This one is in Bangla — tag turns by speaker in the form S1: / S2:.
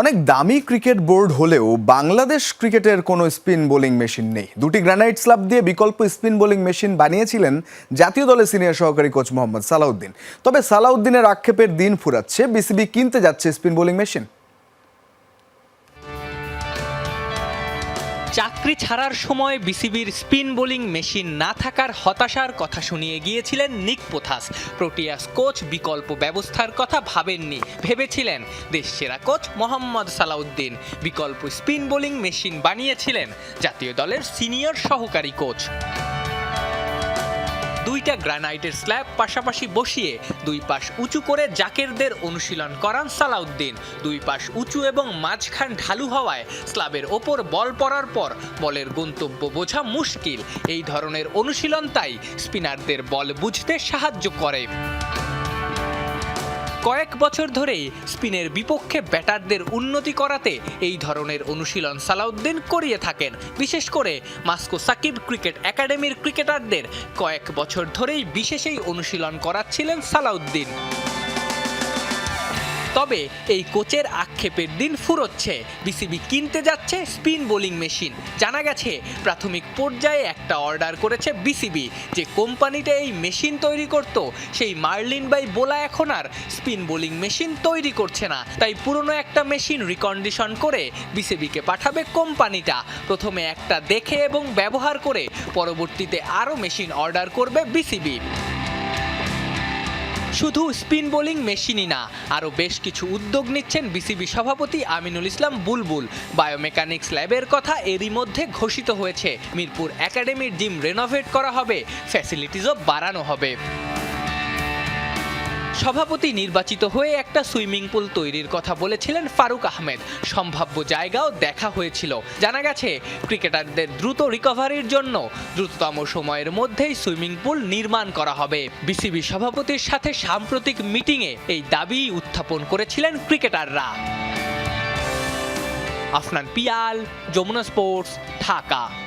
S1: অনেক দামি ক্রিকেট বোর্ড হলেও বাংলাদেশ ক্রিকেটের কোনো স্পিন বোলিং মেশিন নেই। দুটি গ্রানাইট স্ল্যাব দিয়ে বিকল্প স্পিন বোলিং মেশিন বানিয়েছিলেন জাতীয় দলের সিনিয়র সহকারী কোচ মোহাম্মদ সালাউদ্দিন। তবে সালাউদ্দিনের আক্ষেপের দিন ফুরাচ্ছে, বিসিবি কিনতে যাচ্ছে স্পিন বোলিং মেশিন।
S2: চাকরি ছাড়ার সময় বিসিবির স্পিন বোলিং মেশিন না থাকার হতাশার কথা শুনিয়ে গিয়েছিলেন নিক পোথাস। প্রোটিয়াস কোচ বিকল্প ব্যবস্থার কথা ভাবেননি, ভেবেছিলেন দেশ সেরা কোচ মোহাম্মদ সালাউদ্দিন। বিকল্প স্পিন বোলিং মেশিন বানিয়েছিলেন জাতীয় দলের সিনিয়র সহকারী কোচ। দুইটা গ্রানাইটের স্ল্যাব পাশাপাশি বসিয়ে দুই পাশ উঁচু করে জাকেরদের অনুশীলন করান সালাউদ্দিন। দুই পাশ উঁচু এবং মাঝখান ঢালু হওয়ায় স্ল্যাবের ওপর বল পড়ার পর বলের গন্তব্য বোঝা মুশকিল। এই ধরনের অনুশীলন তাই স্পিনারদের বল বুঝতে সাহায্য করে। কয়েক বছর ধরেই স্পিনের বিপক্ষে ব্যাটারদের উন্নতি করাতে এই ধরনের অনুশীলন সালাউদ্দিন করিয়ে থাকেন। বিশেষ করে মাস্কো সাকিব ক্রিকেট একাডেমির ক্রিকেটারদের কয়েক বছর ধরেই বিশেষ এই অনুশীলন করাচ্ছিলেন সালাউদ্দিন। তবে এই কোচের আক্ষেপের দিন ফুরোচ্ছে। বিসিবি কিনতে যাচ্ছে স্পিন বোলিং মেশিন। জানা গেছে, প্রাথমিক পর্যায়ে একটা অর্ডার করেছে বিসিবি। যে কোম্পানিটা এই মেশিন তৈরি করত, সেই মার্লিন বাই বোলা এখন আর স্পিন বোলিং মেশিন তৈরি করছে না। তাই পুরনো একটা মেশিন রিকন্ডিশন করে বিসিবিকে পাঠাবে কোম্পানিটা। প্রথমে একটা দেখে এবং ব্যবহার করে পরবর্তীতে আরও মেশিন অর্ডার করবে বিসিবি। শুধু স্পিন বোলিং মেশিনই না, আরও বেশ কিছু উদ্যোগ নিচ্ছেন বিসিবি সভাপতি আমিনুল ইসলাম বুলবুল। বায়োমেকানিক্স ল্যাবের কথা এরই মধ্যে ঘোষিত হয়েছে। মিরপুর একাডেমির জিম রেনোভেট করা হবে ফ্যাসিলিটিজও বাড়ানো হবে। সভাপতি নির্বাচিত হয়ে একটা সুইমিং পুল তৈরির কথা বলেছিলেন ফারুক আহমেদ। সম্ভাব্য জায়গাও দেখা হয়েছিল। জানা গেছে, ক্রিকেটারদের দ্রুত রিকভারির জন্য দ্রুততম সময়ের মধ্যেই সুইমিং পুল নির্মাণ করা হবে। বিসিবি সভাপতির সাথে সাম্প্রতিক মিটিংয়ে এই দাবি উত্থাপন করেছিলেন ক্রিকেটাররা। আফনান পিয়াল, যমুনা স্পোর্টস, ঢাকা।